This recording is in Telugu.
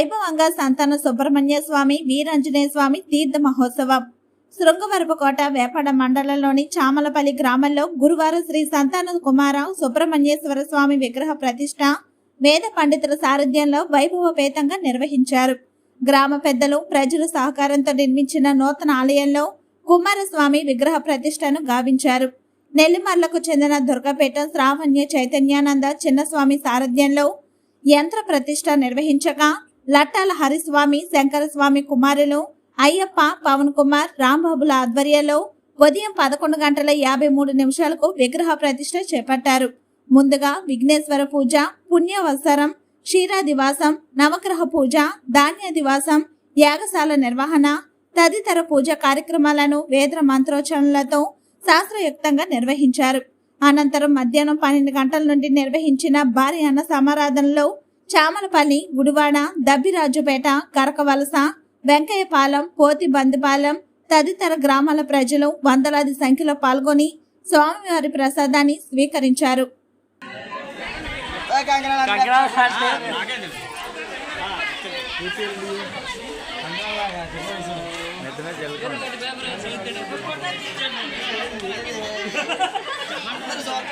వైభవంగా సంతాన సుబ్రహ్మణ్య స్వామి వీరంజనేయ స్వామి తీర్థ మహోత్సవం. శృంగవరపుకోట వేపడ మండలంలోని చామలపల్లి గ్రామంలో గురువారం శ్రీ సంతాన కుమార సుబ్రహ్మణ్యేశ్వర స్వామి విగ్రహ ప్రతిష్ట వేద పండితుల సారథ్యంలో వైభవపేతంగా నిర్వహించారు. గ్రామ పెద్దలు ప్రజల సహకారంతో నిర్మించిన నూతన ఆలయంలో కుమారస్వామి విగ్రహ ప్రతిష్టను గావించారు. నెల్లిమర్లకు చెందిన దుర్గపేట శ్రావణ్య చైతన్యానంద చిన్నస్వామి సారథ్యంలో యంత్ర ప్రతిష్ట నిర్వహించగా లట్టాల హరిస్వామి శంకరస్వామి కుమారులు అయ్యప్ప పవన్ కుమార్ రాంబాబుల ఆధ్వర్యంలో ఉదయం పదకొండు గంటల యాభై మూడు నిమిషాలకు విగ్రహ ప్రతిష్ట చేపట్టారు. ముందుగా విఘ్నేశ్వర పూజ పుణ్యవత్సరం క్షీరాదివాసం నవగ్రహ పూజ ధాన్యదివాసం యాగశాల నిర్వహణ తదితర పూజ కార్యక్రమాలను వేద మంత్రోచ్చరణలతో శాస్త్రయుక్తంగా నిర్వహించారు. అనంతరం మధ్యాహ్నం పన్నెండు గంటల నుండి నిర్వహించిన భారీ అన్న సమారాధనలో చామలపల్లి గుడివాడ దబ్బిరాజుపేట కరకవలస వెంకయ్యపాలెం పోతి బందిపాలెం తదితర గ్రామాల ప్రజలు వందలాది సంఖ్యలో పాల్గొని స్వామివారి ప్రసాదాన్ని స్వీకరించారు.